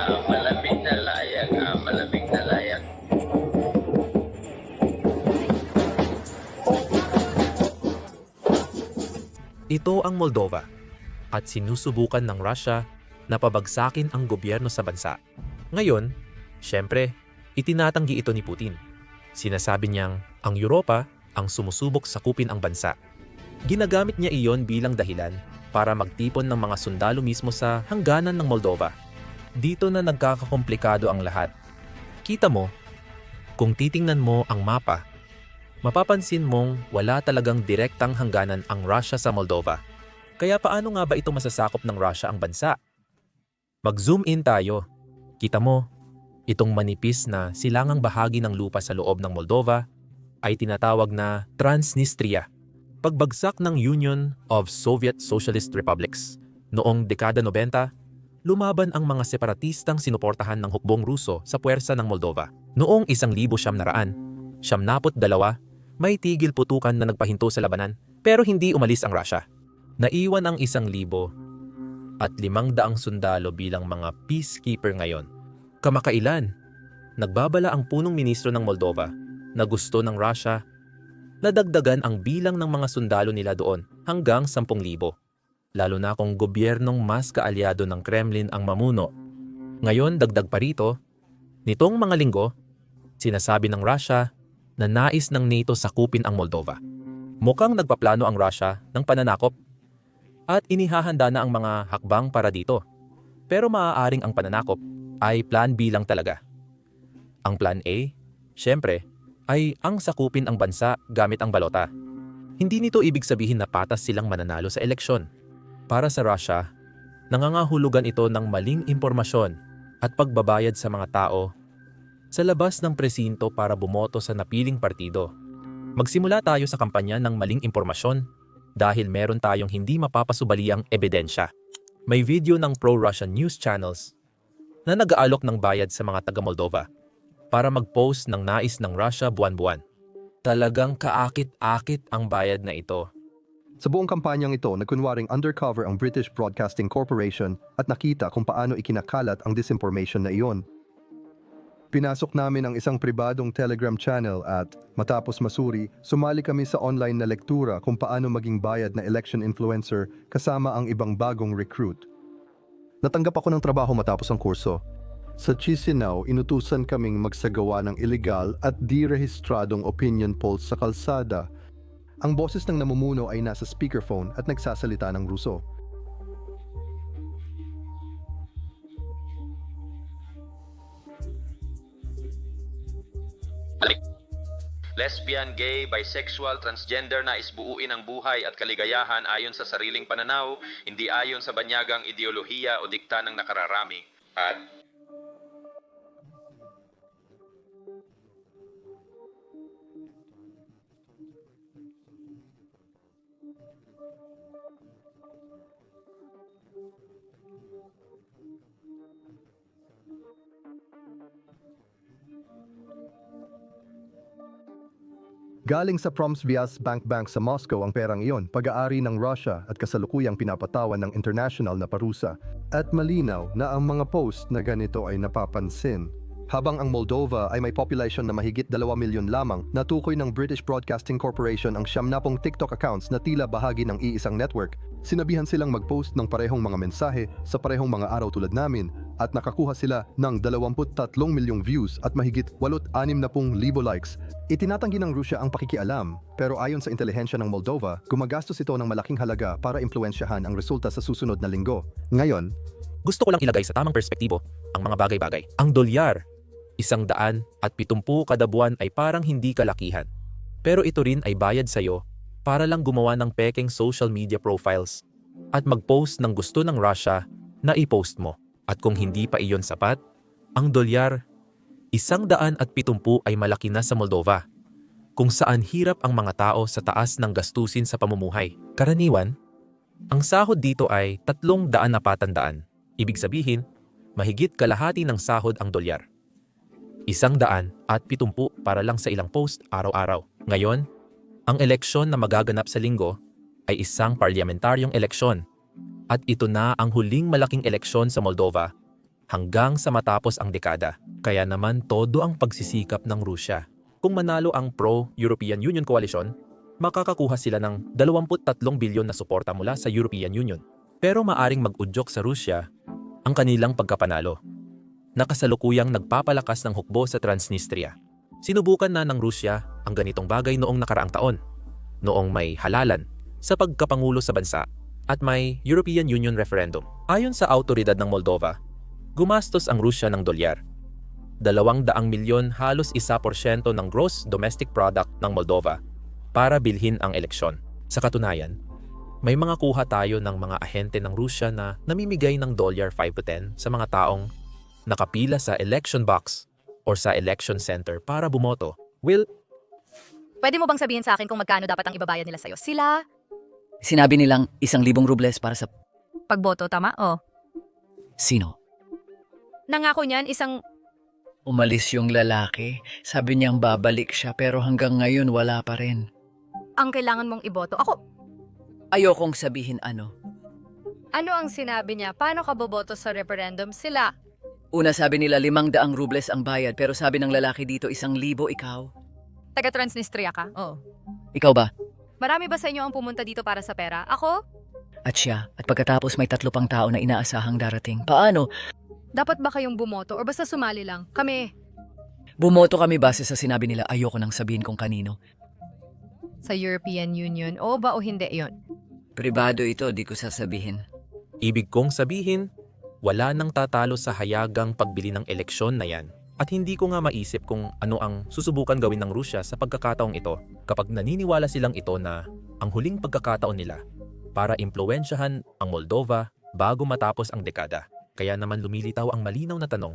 Ah, na layag, ah, malamig na layag. Ito ang Moldova at sinusubukan ng Russia na pabagsakin ang gobyerno sa bansa. Ngayon, syempre, itinatanggi ito ni Putin. Sinasabi niyang ang Europa ang sumusubok sakupin ang bansa. Ginagamit niya iyon bilang dahilan para magtipon ng mga sundalo mismo sa hangganan ng Moldova. Dito na nagkakakomplikado ang lahat. Kita mo, kung titingnan mo ang mapa, mapapansin mong wala talagang direktang hangganan ang Russia sa Moldova. Kaya paano nga ba ito masasakop ng Russia ang bansa? Mag-zoom in tayo. Kita mo, itong manipis na silangang bahagi ng lupa sa loob ng Moldova ay tinatawag na Transnistria. Pagbagsak ng Union of Soviet Socialist Republics. Noong dekada 90, lumaban ang mga separatistang sinuportahan ng hukbong Ruso sa puwersa ng Moldova. Noong 1900, siyamnapot dalawa, may tigil putukan na nagpahinto sa labanan pero hindi umalis ang Russia. Naiwan ang isang libo at limang daang sundalo bilang mga peacekeeper ngayon. Kamakailan, nagbabala ang punong ministro ng Moldova na gusto ng Russia na dagdagan ang bilang ng mga sundalo nila doon hanggang 10,000. Lalo na kung gobyernong mas kaalyado ng Kremlin ang mamuno. Ngayon dagdag pa rito, nitong mga linggo, sinasabi ng Russia na nais ng NATO sakupin ang Moldova. Mukhang nagpaplano ang Russia ng pananakop at inihahanda na ang mga hakbang para dito. Pero maaaring ang pananakop ay plan B lang talaga. Ang plan A, syempre, ay ang sakupin ang bansa gamit ang balota. Hindi nito ibig sabihin na patas silang mananalo sa eleksyon. Para sa Russia, nangangahulugan ito ng maling impormasyon at pagbabayad sa mga tao sa labas ng presinto para bumoto sa napiling partido. Magsimula tayo sa kampanya ng maling impormasyon dahil meron tayong hindi mapapasubaliang ebidensya. May video ng pro-Russian news channels na nag-aalok ng bayad sa mga taga-Moldova para mag-post ng nais ng Russia buwan-buwan. Talagang kaakit-akit ang bayad na ito. Sa buong kampanyang ito, nagkunwaring undercover ang British Broadcasting Corporation at nakita kung paano ikinakalat ang disinformation na iyon. Pinasok namin ang isang pribadong Telegram channel at, matapos masuri, sumali kami sa online na lektura kung paano maging bayad na election influencer kasama ang ibang bagong recruit. Natanggap ako ng trabaho matapos ang kurso. Sa Chisinau, inutusan kaming magsagawa ng illegal at di-rehistradong opinion polls sa kalsada. Ang boses ng namumuno ay nasa speakerphone at nagsasalita ng Ruso. Lesbian, gay, bisexual, transgender na isbuuin ang buhay at kaligayahan ayon sa sariling pananaw, hindi ayon sa banyagang ideolohiya o dikta ng nakararami. At Galing sa Promsvyaz Bank Bank sa Moscow ang perang iyon, pag-aari ng Russia at kasalukuyang pinapatawan ng international na parusa. At malinaw na ang mga post na ganito ay napapansin. Habang ang Moldova ay may population na mahigit 2 milyon lamang, natukoy ng British Broadcasting Corporation ang siyamnapong TikTok accounts na tila bahagi ng iisang network. Sinabihan silang mag-post ng parehong mga mensahe sa parehong mga araw tulad namin at nakakuha sila ng 23 milyong views at mahigit 8-60 libo likes. Itinatanggi ng Russia ang pakikialam, pero ayon sa intelihensya ng Moldova, gumagastos ito ng malaking halaga para impluensyahan ang resulta sa susunod na linggo. Ngayon, Gusto ko lang ilagay sa tamang perspektibo ang mga bagay-bagay. Ang dolyar, isang daan at pitumpu kada buwan ay parang hindi kalakihan. Pero ito rin ay bayad sa'yo para lang gumawa ng peking social media profiles at mag-post ng gusto ng Russia na i-post mo. At kung hindi pa iyon sapat, ang dolyar, isang daan at pitumpu ay malaki na sa Moldova, kung saan hirap ang mga tao sa taas ng gastusin sa pamumuhay. Karaniwan, ang sahod dito ay tatlong daan na patandaan. Ibig sabihin, mahigit kalahati ng sahod ang dolyar. Isang daan at pitumpu para lang sa ilang post araw-araw. Ngayon, ang eleksyon na magaganap sa linggo ay isang parlamentaryong eleksyon at ito na ang huling malaking eleksyon sa Moldova hanggang sa matapos ang dekada. Kaya naman todo ang pagsisikap ng Rusya. Kung manalo ang pro-European Union Coalition, makakakuha sila ng 23 bilyon na suporta mula sa European Union. Pero maaring mag-udyok sa Rusya ang kanilang pagkapanalo. Nakasalukuyang nagpapalakas ng hukbo sa Transnistria. Sinubukan na ng Rusya ang ganitong bagay noong nakaraang taon, noong may halalan sa pagkapangulo sa bansa at may European Union referendum. Ayon sa autoridad ng Moldova, gumastos ang Rusya ng dolyar. Dalawang daang milyon halos isa porsyento ng gross domestic product ng Moldova para bilhin ang eleksyon. Sa katunayan, may mga kuha tayo ng mga ahente ng Rusya na namimigay ng dolyar 5 to 10 sa mga taong nakapila sa election box or sa election center para bumoto. Will, Pwede mo bang sabihin sa akin kung magkano dapat ang ibabayad nila sa'yo? Sila, Sinabi nilang isang libong rubles para sa pagboto, tama? Oh. sino? Nangako niyan isang Umalis yung lalaki. Sabi niyang babalik siya pero hanggang ngayon wala pa rin. ang kailangan mong iboto. Ako, Ayokong sabihin ano. ano ang sinabi niya? Paano ka boboto sa referendum? Sila, Una sabi nila limang daang rubles ang bayad pero sabi ng lalaki dito isang libo ikaw. taga Transnistria ka? Oh. Ikaw ba? Marami ba sa inyo ang pumunta dito para sa pera? Ako? At siya. At pagkatapos may tatlo pang tao na inaasahang darating. Paano? Dapat ba kayong bumoto or basta sumali lang? Kami, Bumoto kami base sa sinabi nila ayoko nang sabihin kung kanino. sa European Union, o ba o hindi yon? Pribado ito, di ko sasabihin. ibig kong sabihin, wala nang tatalo sa hayagang pagbili ng eleksyon na yan. At hindi ko nga maisip kung ano ang susubukan gawin ng Rusya sa pagkakataong ito kapag naniniwala silang ito na ang huling pagkakataon nila para impluensyahan ang Moldova bago matapos ang dekada. Kaya naman lumilitaw ang malinaw na tanong,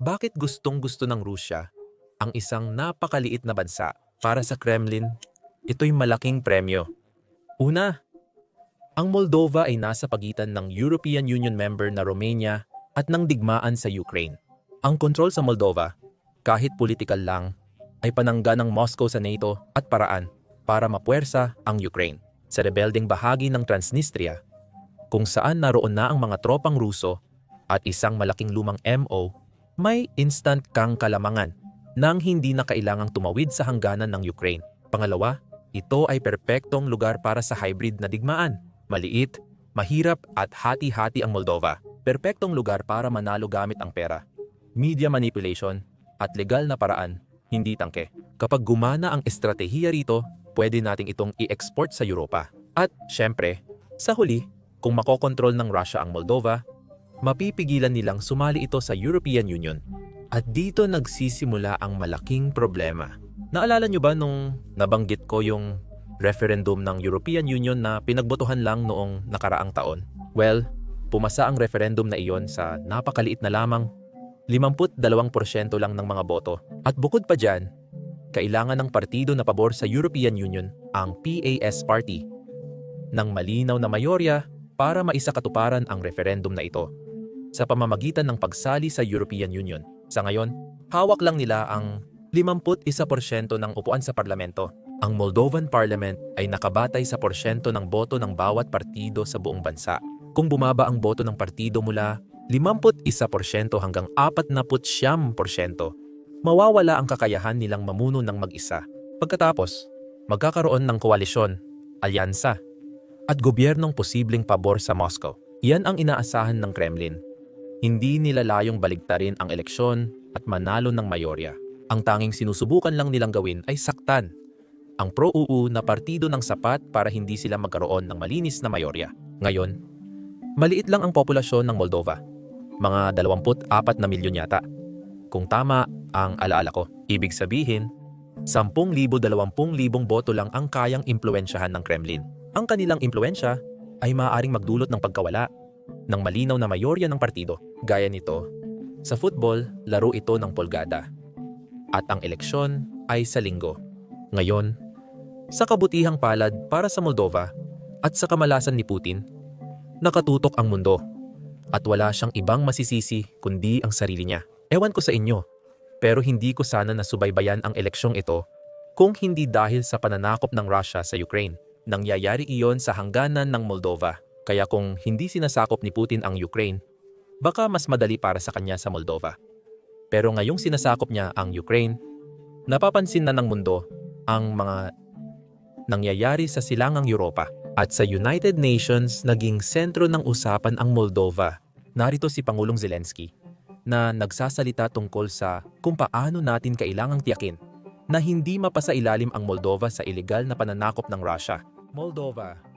bakit gustong gusto ng Rusya ang isang napakaliit na bansa para sa Kremlin? Ito'y malaking premyo. Una, ang Moldova ay nasa pagitan ng European Union member na Romania at ng digmaan sa Ukraine. Ang kontrol sa Moldova, kahit politikal lang, ay panangga ng Moscow sa NATO at paraan para mapuwersa ang Ukraine sa rebelding bahagi ng Transnistria kung saan naroon na ang mga tropang Ruso at isang malaking lumang MO, may instant kang kalamangan nang hindi na kailangang tumawid sa hangganan ng Ukraine. Pangalawa, ito ay perpektong lugar para sa hybrid na digmaan. Maliit, mahirap at hati-hati ang Moldova. Perpektong lugar para manalo gamit ang pera. Media manipulation at legal na paraan, hindi tangke. Kapag gumana ang estratehiya rito, pwede nating itong i-export sa Europa. At syempre, sa huli, kung makokontrol ng Russia ang Moldova, mapipigilan nilang sumali ito sa European Union. At dito nagsisimula ang malaking problema. Naalala nyo ba nung nabanggit ko yung referendum ng European Union na pinagbotohan lang noong nakaraang taon? Well, pumasa ang referendum na iyon sa napakaliit na lamang 52% lang ng mga boto. At bukod pa dyan, kailangan ng partido na pabor sa European Union, ang PAS Party, ng malinaw na mayorya para maisakatuparan ang referendum na ito sa pamamagitan ng pagsali sa European Union. Sa ngayon, hawak lang nila ang 51% ng upuan sa parlamento. Ang Moldovan Parliament ay nakabatay sa porsyento ng boto ng bawat partido sa buong bansa. Kung bumaba ang boto ng partido mula 51% hanggang 49%, mawawala ang kakayahan nilang mamuno ng mag-isa. Pagkatapos, magkakaroon ng koalisyon, alyansa, at gobyernong posibleng pabor sa Moscow. Yan ang inaasahan ng Kremlin. Hindi nila layong baligtarin ang eleksyon at manalo ng mayorya. Ang tanging sinusubukan lang nilang gawin ay saktan ang pro-UU na partido ng sapat para hindi sila magkaroon ng malinis na mayorya. Ngayon, maliit lang ang populasyon ng Moldova. Mga 24 na milyon yata. Kung tama ang alaala ko, ibig sabihin, 10,000-20,000 boto lang ang kayang impluensyahan ng Kremlin. Ang kanilang impluensya ay maaaring magdulot ng pagkawala ng malinaw na mayorya ng partido. Gaya nito, sa football, laro ito ng polgada. At ang eleksyon ay sa linggo. Ngayon, sa kabutihang palad para sa Moldova at sa kamalasan ni Putin, nakatutok ang mundo at wala siyang ibang masisisi kundi ang sarili niya. Ewan ko sa inyo, pero hindi ko sana nasubaybayan ang eleksyong ito kung hindi dahil sa pananakop ng Russia sa Ukraine. Nangyayari iyon sa hangganan ng Moldova. Kaya kung hindi sinasakop ni Putin ang Ukraine, baka mas madali para sa kanya sa Moldova. Pero ngayong sinasakop niya ang Ukraine, napapansin na ng mundo ang mga nangyayari sa silangang Europa. At sa United Nations, naging sentro ng usapan ang Moldova. Narito si Pangulong Zelensky na nagsasalita tungkol sa kung paano natin kailangang tiyakin na hindi mapasailalim ang Moldova sa ilegal na pananakop ng Russia. Moldova,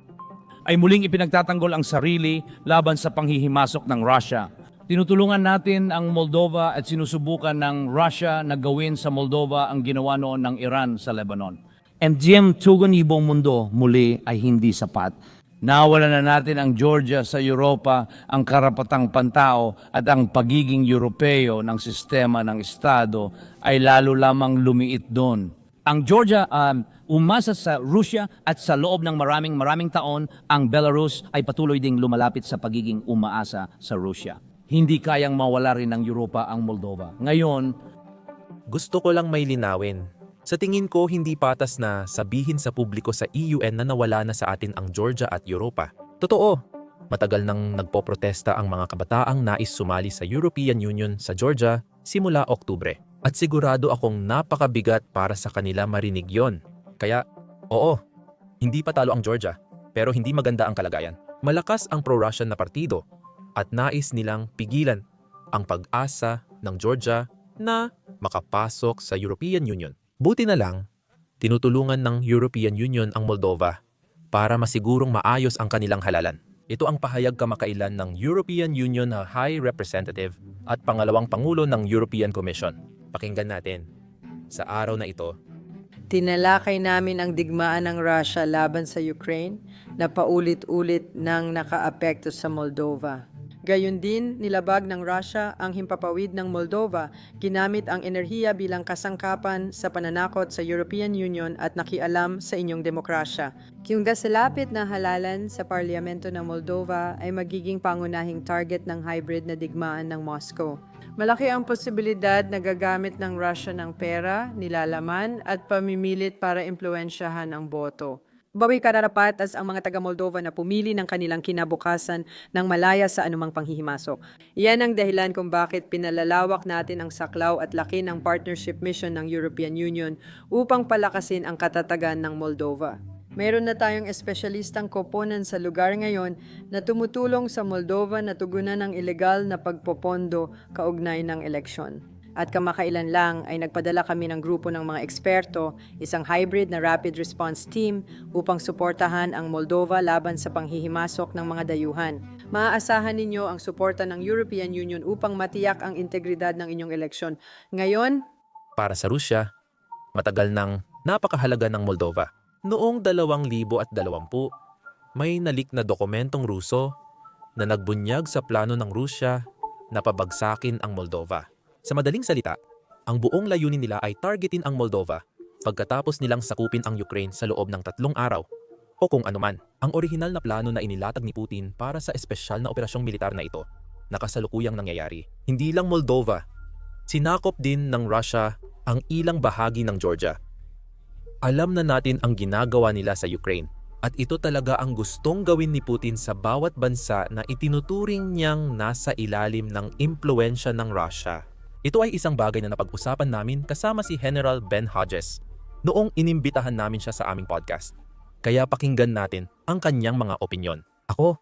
ay muling ipinagtatanggol ang sarili laban sa panghihimasok ng Russia. Tinutulungan natin ang Moldova at sinusubukan ng Russia na gawin sa Moldova ang ginawa noon ng Iran sa Lebanon. MGM tugon ibong mundo muli ay hindi sapat. Nawala na natin ang Georgia sa Europa, ang karapatang pantao at ang pagiging Europeo ng sistema ng Estado ay lalo lamang lumiit doon. Ang Georgia um, umasa sa Russia at sa loob ng maraming maraming taon, ang Belarus ay patuloy ding lumalapit sa pagiging umaasa sa Russia. Hindi kayang mawala rin ng Europa ang Moldova. Ngayon, gusto ko lang may linawin. Sa tingin ko, hindi patas na sabihin sa publiko sa EUN na nawala na sa atin ang Georgia at Europa. Totoo, matagal nang nagpoprotesta ang mga kabataang nais sumali sa European Union sa Georgia simula Oktubre. At sigurado akong napakabigat para sa kanila marinig yon. Kaya, oo, hindi pa talo ang Georgia, pero hindi maganda ang kalagayan. Malakas ang pro-Russian na partido at nais nilang pigilan ang pag-asa ng Georgia na makapasok sa European Union. Buti na lang, tinutulungan ng European Union ang Moldova para masigurong maayos ang kanilang halalan. Ito ang pahayag kamakailan ng European Union na High Representative at pangalawang Pangulo ng European Commission. Pakinggan natin. Sa araw na ito, Tinalakay namin ang digmaan ng Russia laban sa Ukraine na paulit-ulit nang nakaapekto sa Moldova. Gayon din, nilabag ng Russia ang himpapawid ng Moldova, ginamit ang enerhiya bilang kasangkapan sa pananakot sa European Union at nakialam sa inyong demokrasya. Yung dasalapit na halalan sa parlamento ng Moldova ay magiging pangunahing target ng hybrid na digmaan ng Moscow. Malaki ang posibilidad na gagamit ng Russia ng pera, nilalaman at pamimilit para impluensyahan ang boto. Bawi kararapatas ang mga taga-Moldova na pumili ng kanilang kinabukasan ng malaya sa anumang panghihimasok. Iyan ang dahilan kung bakit pinalalawak natin ang saklaw at laki ng partnership mission ng European Union upang palakasin ang katatagan ng Moldova. Mayroon na tayong espesyalistang koponan sa lugar ngayon na tumutulong sa Moldova na tugunan ng ilegal na pagpopondo kaugnay ng eleksyon. At kamakailan lang ay nagpadala kami ng grupo ng mga eksperto, isang hybrid na rapid response team upang suportahan ang Moldova laban sa panghihimasok ng mga dayuhan. Maaasahan ninyo ang suporta ng European Union upang matiyak ang integridad ng inyong eleksyon. Ngayon, para sa Rusya, matagal nang napakahalaga ng Moldova. Noong 2020, may nalik na dokumentong Ruso na nagbunyag sa plano ng Rusya na pabagsakin ang Moldova. Sa madaling salita, ang buong layunin nila ay targetin ang Moldova pagkatapos nilang sakupin ang Ukraine sa loob ng tatlong araw o kung anuman. Ang orihinal na plano na inilatag ni Putin para sa espesyal na operasyong militar na ito na kasalukuyang nangyayari. Hindi lang Moldova, sinakop din ng Russia ang ilang bahagi ng Georgia. Alam na natin ang ginagawa nila sa Ukraine at ito talaga ang gustong gawin ni Putin sa bawat bansa na itinuturing niyang nasa ilalim ng impluensya ng Russia. Ito ay isang bagay na napag-usapan namin kasama si General Ben Hodges noong inimbitahan namin siya sa aming podcast. Kaya pakinggan natin ang kanyang mga opinyon. Ako,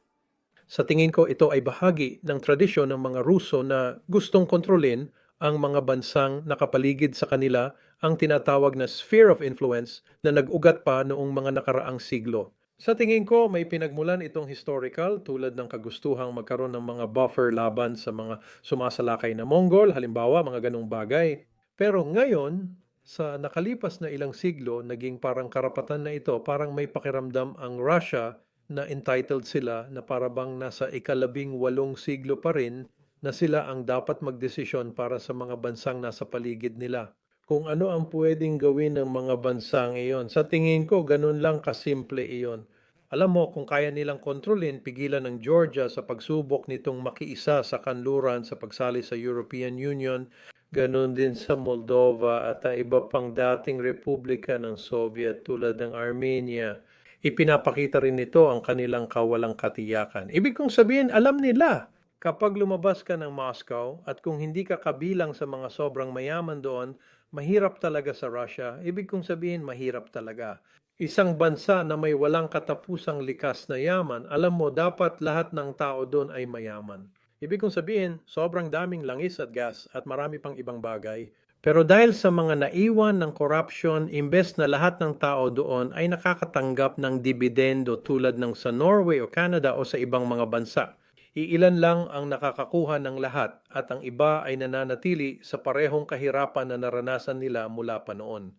Sa tingin ko ito ay bahagi ng tradisyon ng mga Ruso na gustong kontrolin ang mga bansang nakapaligid sa kanila ang tinatawag na sphere of influence na nag-ugat pa noong mga nakaraang siglo. Sa tingin ko, may pinagmulan itong historical tulad ng kagustuhang magkaroon ng mga buffer laban sa mga sumasalakay na Mongol, halimbawa mga ganong bagay. Pero ngayon, sa nakalipas na ilang siglo, naging parang karapatan na ito, parang may pakiramdam ang Russia na entitled sila na parabang nasa ikalabing walong siglo pa rin na sila ang dapat magdesisyon para sa mga bansang nasa paligid nila. Kung ano ang pwedeng gawin ng mga bansang iyon. Sa tingin ko, ganun lang kasimple iyon. Alam mo, kung kaya nilang kontrolin, pigilan ng Georgia sa pagsubok nitong makiisa sa kanluran sa pagsali sa European Union, ganun din sa Moldova at iba pang dating republika ng Soviet tulad ng Armenia. Ipinapakita rin nito ang kanilang kawalang katiyakan. Ibig kong sabihin, alam nila kapag lumabas ka ng Moscow at kung hindi ka kabilang sa mga sobrang mayaman doon, mahirap talaga sa Russia. Ibig kong sabihin, mahirap talaga. Isang bansa na may walang katapusang likas na yaman, alam mo, dapat lahat ng tao doon ay mayaman. Ibig kong sabihin, sobrang daming langis at gas at marami pang ibang bagay. Pero dahil sa mga naiwan ng corruption, imbes na lahat ng tao doon ay nakakatanggap ng dividendo tulad ng sa Norway o Canada o sa ibang mga bansa. Iilan lang ang nakakakuha ng lahat at ang iba ay nananatili sa parehong kahirapan na naranasan nila mula pa noon.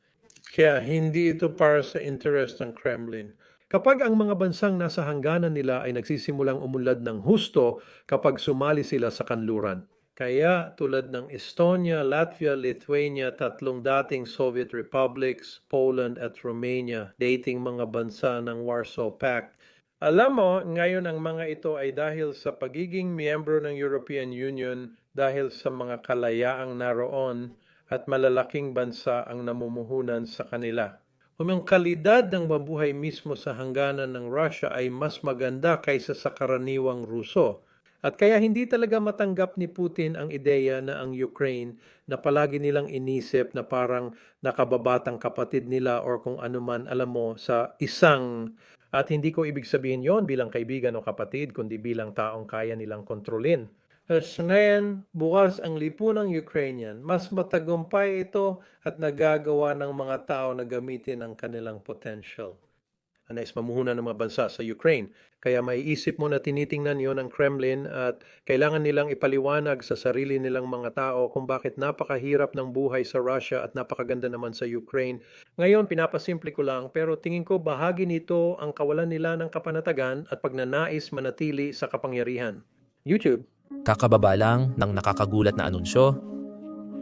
Kaya hindi ito para sa interest ng Kremlin. Kapag ang mga bansang nasa hangganan nila ay nagsisimulang umunlad ng husto kapag sumali sila sa kanluran. Kaya tulad ng Estonia, Latvia, Lithuania, tatlong dating Soviet republics, Poland at Romania, dating mga bansa ng Warsaw Pact, alam mo, ngayon ang mga ito ay dahil sa pagiging miyembro ng European Union, dahil sa mga kalayaang naroon at malalaking bansa ang namumuhunan sa kanila. Kung ang kalidad ng mabuhay mismo sa hangganan ng Russia ay mas maganda kaysa sa karaniwang Ruso. At kaya hindi talaga matanggap ni Putin ang ideya na ang Ukraine na palagi nilang inisip na parang nakababatang kapatid nila or kung ano man alam mo sa isang at hindi ko ibig sabihin yon bilang kaibigan o kapatid kundi bilang taong kaya nilang kontrolin. At ngayon, bukas ang lipunang Ukrainian, mas matagumpay ito at nagagawa ng mga tao na gamitin ang kanilang potential. Nais mamuhunan ng mga bansa sa Ukraine. Kaya maiisip mo na tinitingnan yon ng Kremlin at kailangan nilang ipaliwanag sa sarili nilang mga tao kung bakit napakahirap ng buhay sa Russia at napakaganda naman sa Ukraine. Ngayon, pinapasimple ko lang pero tingin ko bahagi nito ang kawalan nila ng kapanatagan at pagnanais manatili sa kapangyarihan. YouTube. Kakababa lang ng nakakagulat na anunsyo.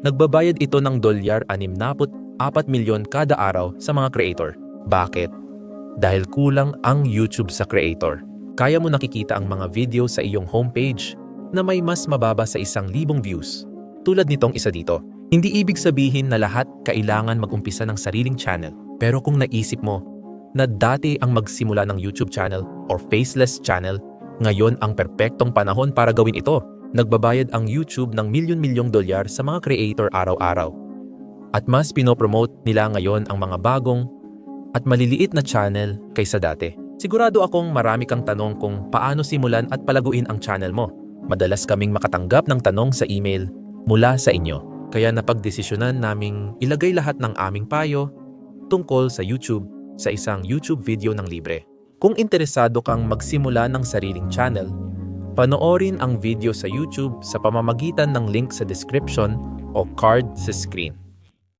Nagbabayad ito ng dolyar 64 milyon kada araw sa mga creator. Bakit? Dahil kulang ang YouTube sa creator. Kaya mo nakikita ang mga video sa iyong homepage na may mas mababa sa isang libong views. Tulad nitong isa dito. Hindi ibig sabihin na lahat kailangan mag-umpisa ng sariling channel. Pero kung naisip mo na dati ang magsimula ng YouTube channel or faceless channel, ngayon ang perpektong panahon para gawin ito. Nagbabayad ang YouTube ng milyon-milyong dolyar sa mga creator araw-araw. At mas pinopromote nila ngayon ang mga bagong at maliliit na channel kaysa dati. Sigurado akong marami kang tanong kung paano simulan at palaguin ang channel mo. Madalas kaming makatanggap ng tanong sa email mula sa inyo. Kaya napagdesisyonan naming ilagay lahat ng aming payo tungkol sa YouTube sa isang YouTube video ng libre. Kung interesado kang magsimula ng sariling channel, panoorin ang video sa YouTube sa pamamagitan ng link sa description o card sa screen.